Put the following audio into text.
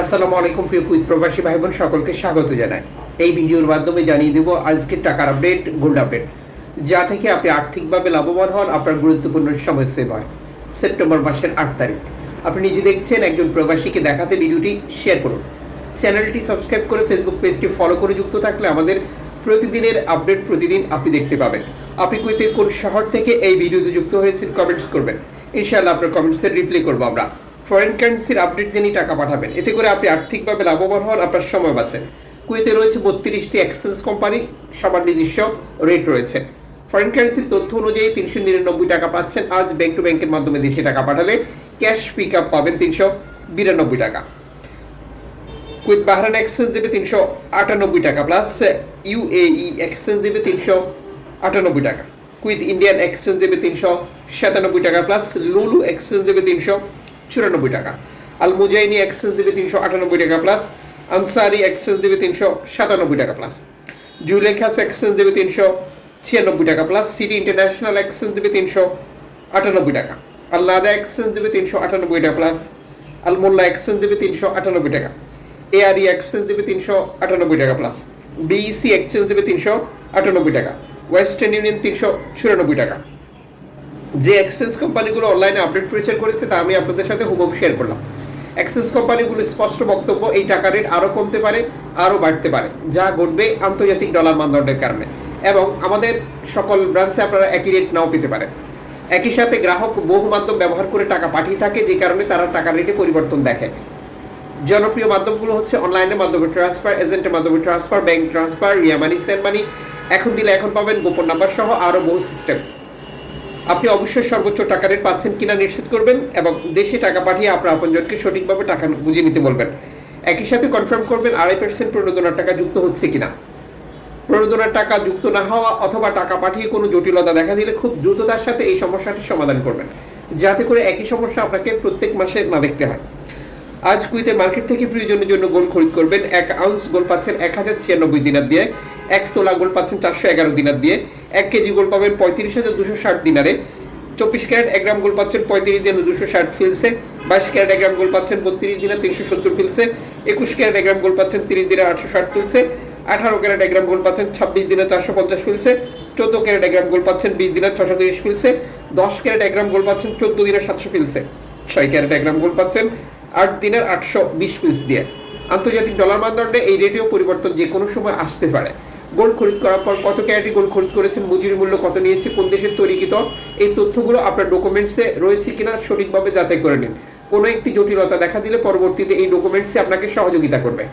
আসসালামু আলাইকুম, প্রিয় কুইত প্রবাসী ভাই বোন সকলকে স্বাগত জানাই। এই ভিডিওর মাধ্যমে জানিয়ে দেব, আজকের টাকার আপডেট, গোল্ড আপডেট। যা থেকে আপনি আর্থিকভাবে লাভবান হন, আপনার গুরুত্বপূর্ণ সময় হয় সেপ্টেম্বর মাসের আট তারিখ। আপনি নিজে দেখছেন, একজন প্রবাসীকে দেখাতে ভিডিওটি শেয়ার করুন। চ্যানেলটি সাবস্ক্রাইব করে ফেসবুক পেজটি ফলো করে যুক্ত থাকলে আমাদের প্রতিদিনের আপডেট প্রতিদিন আপনি দেখতে পাবেন। আপনি কুইতের কোন শহর থেকে এই ভিডিওতে যুক্ত হয়েছেন, কমেন্টস করবেন। ইনশাআল্লাহ আপনার কমেন্টসের রিপ্লাই করব আমরা। ফরেন কারেন্সির আপডেট জেনে টাকা পাঠাবেন, এতে করে আপনি আর্থিকভাবে লাভবান হওয়ার আপনার সময় বাঁচেন। কুয়েতে রয়েছে বত্রিশটি এক্সচেঞ্জ কোম্পানি সবার নিজস্ব রেট রয়েছে। ফরেন কারেন্সির তথ্য অনুযায়ী তিনশো নিরানব্বই টাকা পাচ্ছেন। আজ ব্যাংক টু ব্যাংকের মাধ্যমে দেশে টাকা পাঠালে ক্যাশ পিক আপ পাবেন তিনশো বিরানব্বই টাকা। কুইত বাহরান এক্সচেঞ্জ দেবে তিনশো আটানব্বই টাকা প্লাস ইউএই এক্সচেঞ্জ দেবে তিনশো আটানব্বই টাকা। কুইথ ইন্ডিয়ান এক্সচেঞ্জ দেবে তিনশো সাতানব্বই টাকা প্লাস লুলু এক্সচেঞ্জ দেবে তিনশো চুরানব্বই টাকা। আল মুজাইনি এক্সচেঞ্জ দেবে তিনশো আটানব্বই টাকা প্লাস আনসারি এক্সচেঞ্জ দেবে তিনশো সাতানব্বই টাকা প্লাস জুলেখাস এক্সচেঞ্জ দেবে তিনশো ছিয়ানব্বই টাকা প্লাস সিটি ইন্টারন্যাশনাল এক্সচেঞ্জ দেবে তিনশো আটানব্বই টাকা। আল্লাদা এক্সচেঞ্জ দেবে তিনশো আটানব্বই টাকা প্লাস আলমোল্লা এক্সচেঞ্জ দেবে তিনশো আটানব্বই টাকা। এআরই এক্সচেঞ্জ দেবে তিনশো আটানব্বই টাকা প্লাস বিইসি এক্সচেঞ্জ দেবে তিনশো আটানব্বই টাকা। ওয়েস্টার্ন ইউনিয়ন তিনশো চুরানব্বই টাকা। যে এক্সচেঞ্জ কোম্পানিগুলো অনলাইনে আপডেট প্রচার করেছে, তা আমি আপনাদের সাথে হুবহু শেয়ার করলাম। এক্সচেঞ্জ কোম্পানিগুলো স্পষ্ট বক্তব্য, এই টাকা রেট আরও কমতে পারে আরও বাড়তে পারে, যা ঘটবে আন্তর্জাতিক ডলার মানদণ্ডের কারণে। এবং আমাদের সকল ব্রাঞ্চে আপনারা একই রেট নাও পেতে পারেন। একই সাথে গ্রাহক বহু মাধ্যম ব্যবহার করে টাকা পাঠিয়ে থাকে, যে কারণে তারা টাকার রেটে পরিবর্তন দেখে। জনপ্রিয় মাধ্যমগুলো হচ্ছে অনলাইনের মাধ্যমে ট্রান্সফার এজেন্টের মাধ্যমে transfer bank transfer Ria money send money এখন দিলে এখন পাবেন গোপন নাম্বার সহ আরও বহু সিস্টেম আপনি অবশ্যই সর্বোচ্চ টাকা রেট পাচ্ছেন কিনা নিশ্চিত করবেন এবং দেশে টাকা পাঠিয়ে আপনার আপনজনকে সঠিকভাবে টাকা বুঝিয়ে নিতে বলবেন। একই সাথে কনফার্ম করবেন আড়াই পার্সেন্ট প্রণোদনার টাকা যুক্ত হচ্ছে কিনা। প্রণোদনার টাকা যুক্ত না হওয়া অথবা টাকা পাঠিয়ে কোনো জটিলতা দেখা দিলে খুব দ্রুততার সাথে এই সমস্যাটি সমাধান করবেন। যাতে করে একই সমস্যা আপনাকে প্রত্যেক মাসে না দেখতে হয়। আজ কুইতে মার্কেট থেকে প্রয়োজনের জন্য গোল খরিদ করবেন। এক আউন্স গোল পাচ্ছেন এক হাজার ছিয়ানব্বই দিনার দিয়ে। এক তোলা গোল পাচ্ছেন চারশো এগারো দিনার দিয়ে। এক কেজি গোল পাবেন পঁয়ত্রিশ হাজার দুশো ষাট দিনারে। চব্বিশ ক্যারেট এক গ্রাম গোল পাচ্ছেন পঁয়ত্রিশ দিন দুশো ষাট ফিলসে। বাইশ ক্যারেট এক গ্রাম গোল পাচ্ছেন বত্রিশ দিনে তিনশো সত্তর ফিলসে। একুশ ক্যারেট এক গ্রাম গোল পাচ্ছেন তিরিশ দিনে আটশো ষাট ফিলসে। আঠারো ক্যারেট এক গ্রাম গোল পাচ্ছেন ছাব্বিশ দিনে চারশো পঞ্চাশ ফিলসে। চোদ্দ ক্যারেট এক গ্রাম গোল পাচ্ছেন বিশ দিনে ছশো তিরিশ ফিলসে। দশ ক্যারেট এক গ্রাম গোল পাচ্ছেন চোদ্দ দিনে সাতশো ফিলসে। ছয় ক্যারেট এক গ্রাম গোল পাচ্ছেন আট দিনের আটশো বিশ পিলস দিয়ে। আন্তর্জাতিক ডলার মানদণ্ডে এই রেটেও পরিবর্তন যে কোনো সময় আসতে পারে। গোল্ড খরিদ করার পর কত ক্যারেটে গোল্ড খরিদ করেছেন, মজুরি মূল্য কত নিয়েছে, কোন দেশের তৈরিকৃত এই তথ্যগুলো আপনার ডকুমেন্টসে রয়েছে কিনা সঠিকভাবে যাচাই করে নিন। কোনো একটি জটিলতা দেখা দিলে পরবর্তীতে এই ডকুমেন্টসে আপনাকে সহযোগিতা করবে।